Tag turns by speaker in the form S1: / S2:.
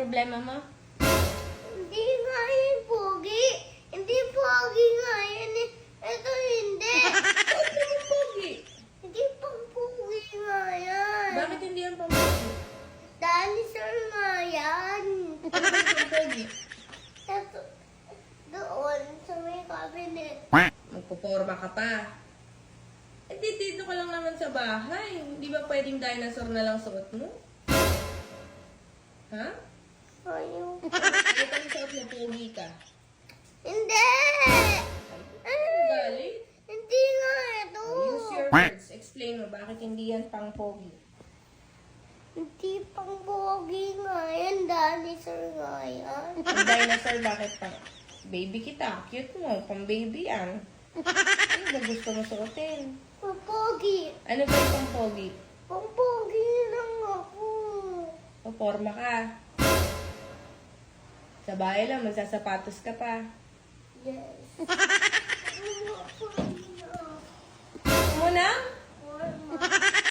S1: problema mo?
S2: Hindi nga yan pogi. Hindi pogi nga eh. Ito hindi.
S1: Bakit yung pogi?
S2: hindi pang pogi nga yan.
S1: Bakit hindi yan pang pogi?
S2: Dinosaur nga yan.
S1: Pogi?
S2: Doon sa may cabinet.
S1: Magpuporma ka pa. Eh, di, dito ka lang naman sa bahay. Hindi ba pwedeng dinosaur na lang suot mo? Ha?
S2: Ayaw.
S1: Ito yung suot mo, pogi ka.
S2: Hindi!
S1: Ano galing?
S2: Hindi nga ito.
S1: Use your words. Explain mo, bakit hindi yan pang pogi?
S2: Hindi pang pogi nga yan. Dinosaur nga yan.
S1: Dinosaur, bakit pang... Baby kita, cute mo, pang baby yan. Ano ba gusto mo suotin?
S2: Pang pogi.
S1: Ano ba yung pang pogi?
S2: Pang pogi lang ako.
S1: O, forma ka. Sa bahay lang, magsasapatos ka pa.
S2: Yes. Muna?